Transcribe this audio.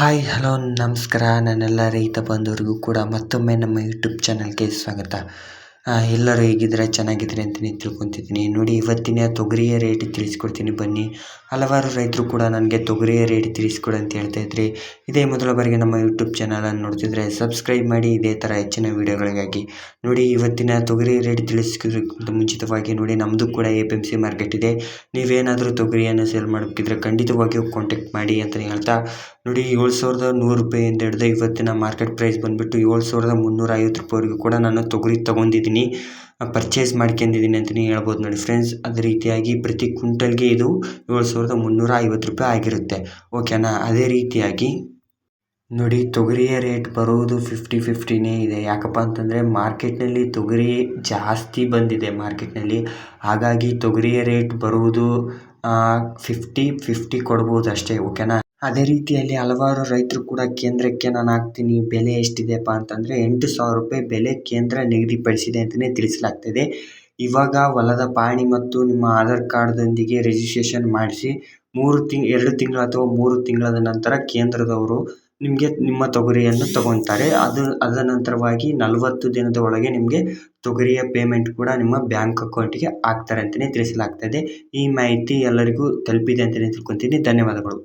Hi hello ನಮಸ್ಕಾರ. ನನ್ನೆಲ್ಲ ರೈತ ಬಂಧುವರಿಗೂ ಕೂಡ ಮತ್ತೊಮ್ಮೆ ನಮ್ಮ ಯೂಟ್ಯೂಬ್ ಚಾನಲ್ಗೆ ಸ್ವಾಗತ. ಎಲ್ಲರೂ ಹೇಗಿದ್ರೆ ಚೆನ್ನಾಗಿದ್ರೆ ಅಂತಲೇ ತಿಳ್ಕೊತಿದ್ದೀನಿ. ನೋಡಿ, ಇವತ್ತಿನ ತೊಗರಿಯ ರೇಟ್ ತಿಳಿಸ್ಕೊಡ್ತೀನಿ ಬನ್ನಿ. ಹಲವಾರು ರೈತರು ಕೂಡ ನನಗೆ ತೊಗರಿಯ ರೇಟ್ ತಿಳಿಸ್ಕೊಡು ಅಂತ ಹೇಳ್ತಾ ಇದ್ರಿ. ಇದೇ ಮೊದಲ ಬಾರಿಗೆ ನಮ್ಮ ಯೂಟ್ಯೂಬ್ ಚಾನಲನ್ನು ನೋಡ್ತಿದ್ರೆ ಸಬ್ಸ್ಕ್ರೈಬ್ ಮಾಡಿ, ಇದೇ ಥರ ಹೆಚ್ಚಿನ ವೀಡಿಯೋಗಳಿಗಾಗಿ ನೋಡಿ, ಇವತ್ತಿನ ತೊಗರಿ ರೇಟ್ ತಿಳಿಸ್ಕೋದಕ್ಕಿಂತ ಮುಂಚಿತವಾಗಿ ನೋಡಿ ನಮ್ಮದು ಕೂಡ A P M C market ಇದೆ. ನೀವೇನಾದರೂ ತೊಗರಿಯನ್ನು ಸೇಲ್ ಮಾಡಬೇಕಿದ್ರೆ ಖಂಡಿತವಾಗಿಯೂ ಕಾಂಟ್ಯಾಕ್ಟ್ ಮಾಡಿ ಅಂತಲೇ ಹೇಳ್ತಾ. ನೋಡಿ, ಏಳು ಸಾವಿರದ ನೂರು ರೂಪಾಯಿಂದ ಹಿಡಿದು ಇವತ್ತಿನ ಮಾರ್ಕೆಟ್ ಪ್ರೈಸ್ ಬಂದುಬಿಟ್ಟು ಏಳು ಸಾವಿರದ ಮುನ್ನೂರ ಐವತ್ತು ರೂಪಾಯಿವರೆಗೂ ಕೂಡ ನಾನು ತೊಗರಿ ತೊಗೊಂಡಿದ್ದೀನಿ. ಪರ್ಚೇಸ್ ಮಾಡ್ಕೊಂಡಿದ್ದೀನಿ ಅಂತಲೇ ಹೇಳ್ಬೋದು ನೋಡಿ ಫ್ರೆಂಡ್ಸ್ ಅದೇ ರೀತಿಯಾಗಿ ಪ್ರತಿ ಕ್ವಿಂಟಲ್ಗೆ ಇದು ಏಳು ಸಾವಿರದ ಮುನ್ನೂರ ಐವತ್ತು ರೂಪಾಯಿ ಆಗಿರುತ್ತೆ. ಓಕೆನಾ ಅದೇ ರೀತಿಯಾಗಿ ನೋಡಿ ತೊಗರಿಯ ರೇಟ್ ಬರೋದು ಫಿಫ್ಟಿ ಫಿಫ್ಟಿನೇ ಇದೆ. ಯಾಕಪ್ಪ ಅಂತಂದರೆ ಮಾರ್ಕೆಟ್ನಲ್ಲಿ ತೊಗರಿ ಜಾಸ್ತಿ ಬಂದಿದೆ ಮಾರ್ಕೆಟ್ನಲ್ಲಿ ಹಾಗಾಗಿ ತೊಗರಿಯ ರೇಟ್ ಬರುವುದು ಫಿಫ್ಟಿ ಫಿಫ್ಟಿ ಕೊಡ್ಬೋದು ಅಷ್ಟೇ. ಓಕೆನಾ ಅದೇ ರೀತಿಯಲ್ಲಿ ಹಲವಾರು ರೈತರು ಕೂಡ ಕೇಂದ್ರಕ್ಕೆ ನಾನು ಹಾಕ್ತೀನಿ, ಬೆಲೆ ಎಷ್ಟಿದೆಯಪ್ಪ ಅಂತಂದರೆ ಎಂಟು ಸಾವಿರ ರೂಪಾಯಿ ಬೆಲೆ ಕೇಂದ್ರ ನಿಗದಿಪಡಿಸಿದೆ ಅಂತಲೇ ತಿಳಿಸಲಾಗ್ತಿದೆ. ಇವಾಗ ಹೊಲದ ಪಾಣಿ ಮತ್ತು ನಿಮ್ಮ ಆಧಾರ್ ಕಾರ್ಡ್ದೊಂದಿಗೆ ರಿಜಿಸ್ಟ್ರೇಷನ್ ಮಾಡಿಸಿ ಮೂರು ತಿಂಗ್ ಎರಡು ತಿಂಗಳು ಅಥವಾ ಮೂರು ತಿಂಗಳಾದ ನಂತರ ಕೇಂದ್ರದವರು ನಿಮಗೆ ನಿಮ್ಮ ತೊಗರಿಯನ್ನು ತಗೊತಾರೆ ಅದು ಅದರ ನಂತರವಾಗಿ ನಲವತ್ತು ದಿನದ ಒಳಗೆ ನಿಮಗೆ ತೊಗರಿಯ ಪೇಮೆಂಟ್ ಕೂಡ ನಿಮ್ಮ ಬ್ಯಾಂಕ್ ಅಕೌಂಟಿಗೆ ಹಾಕ್ತಾರೆ ಅಂತಲೇ ತಿಳಿಸಲಾಗ್ತದೆ. ಈ ಮಾಹಿತಿ ಎಲ್ಲರಿಗೂ ತಲುಪಿದೆ ಅಂತಲೇ ತಿಳ್ಕೊತೀನಿ ಧನ್ಯವಾದಗಳು.